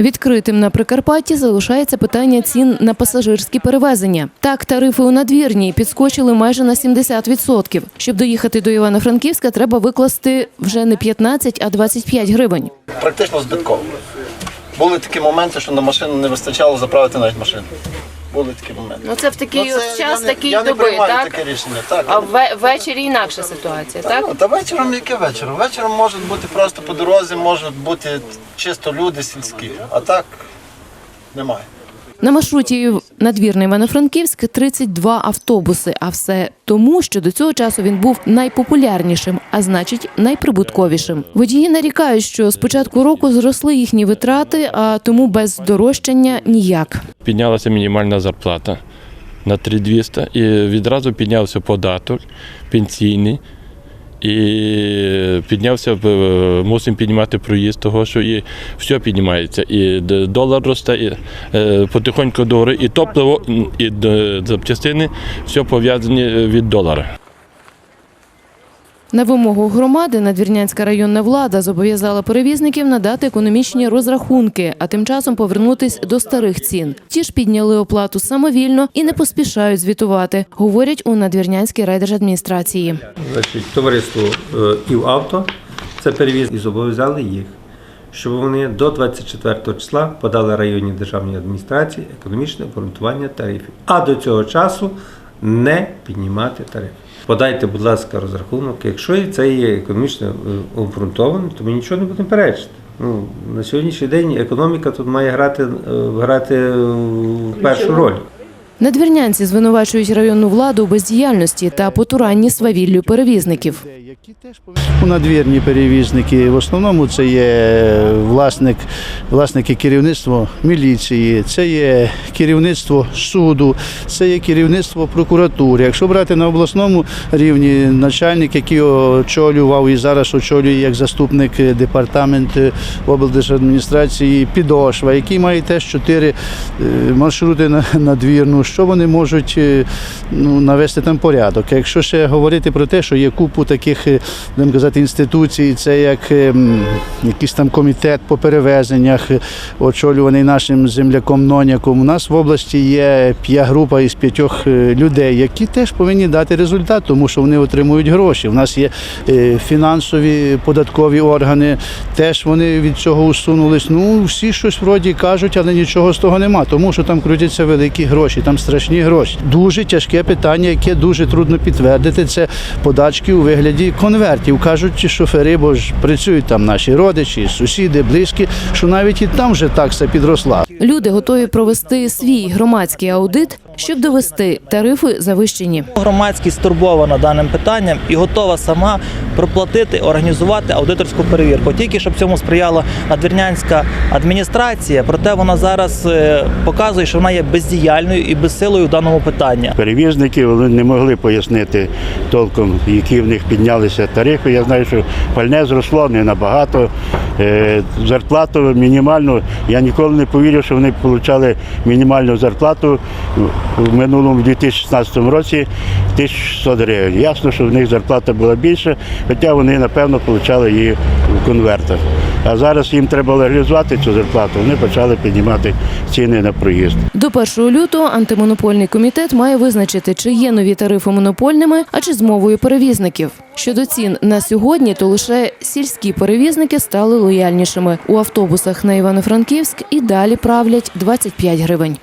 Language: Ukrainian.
Відкритим на Прикарпатті залишається питання цін на пасажирські перевезення. Так, тарифи у надвірній підскочили майже на 70%. Щоб доїхати до Івано-Франківська, треба викласти вже не 15, а 25 гривень. практично збитково. Були такі моменти, що на машину не вистачало заправити навіть машину. Були такі моменти. Ну це в такий Ну, це час, я не- такий я не доби, приймаю так? таке рішення. Так. А вве- ввечері інакша ситуація, так? Ну, Та вечором яке вечором? Вечором можуть бути просто по дорозі, можуть бути чисто люди сільські, а так немає. На маршруті надвірний Івано-Франківськ 32 автобуси. А все тому, що до цього часу він був найпопулярнішим, а значить найприбутковішим. Водії нарікають, що з початку року зросли їхні витрати, а тому без здорожчання ніяк. Піднялася мінімальна зарплата на 3200 і відразу піднявся податок пенсійний. І піднявся, е, мусимо піднімати проїзд, того що і все піднімається. І долар росте, і е, потихоньку долари, і топливо, і запчастини, все пов'язані від долара. На вимогу громади надвірнянська районна влада зобов'язала перевізників надати економічні розрахунки, а тим часом повернутись до старих цін. Ті ж підняли оплату самовільно і не поспішають звітувати, говорять у надвірнянській райдержадміністрації. Значить, товариство е, «Івавто» це перевіз і зобов'язали їх, щоб вони до 24 числа подали районній державній адміністрації економічне обґрунтування тарифів. А до цього часу не піднімати тарифи. Подайте, будь ласка, розрахунок. Якщо це є економічно е, обґрунтовано, то ми нічого не будемо перечити. Ну, на сьогоднішній день економіка тут має грати, е, грати е, першу роль. Надвірнянці звинувачують районну владу у бездіяльності та потуранні свавіллю перевізників. У надвірні перевізники в основному це є власник, власники керівництва міліції, це є керівництво суду, це є керівництво прокуратури. Якщо брати на обласному рівні, начальник, який очолював і зараз очолює як заступник департамент облдержадміністрації Підошва, який має теж чотири е, маршрути на надвірну, що вони можуть е, ну, навести там порядок. Якщо ще говорити про те, що є купу таких, е, будемо казати, інституцій, це як е, якийсь там комітет по перевезеннях, очолюваний нашим земляком Ноняком. У нас в області є група із п'ятьох людей, які теж повинні дати результат, тому що вони отримують гроші. У нас є фінансові податкові органи, теж вони від цього усунулись. Ну, всі щось вроді кажуть, але нічого з того нема, тому що там крутяться великі гроші, там страшні гроші. Дуже тяжке питання, яке дуже трудно підтвердити. Це подачки у вигляді конвертів. Кажуть шофери, бо ж працюють там наші родичі, сусіди, близькі, що навіть і там вже такса підросла. Люди готові провести свій громадський аудит, щоб довести тарифи завищені. Громадськість стурбована даним питанням і готова сама проплатити, організувати аудиторську перевірку. Тільки щоб цьому сприяла надвірнянська адміністрація, проте вона зараз е, показує, що вона є бездіяльною і безсилою в даному питанні. Перевізники вони не могли пояснити толком, які в них піднялися тарифи. Я знаю, що пальне зросло не набагато. Е, Зарплату мінімальну. Я ніколи не повірив, що вони отримали мінімальну зарплату в минулому 2016 році 1600 гривень. Ясно, що в них зарплата була більша, хоча вони, напевно, отримали її в конвертах. А зараз їм треба легалізувати цю зарплату. Вони почали піднімати ціни на проїзд. До 1 лютого антимонопольний комітет має визначити, чи є нові тарифи монопольними, а чи з мовою перевізників. Щодо цін на сьогодні, то лише сільські перевізники стали лояльнішими. У автобусах на Івано-Франківськ і далі правлять 25 гривень.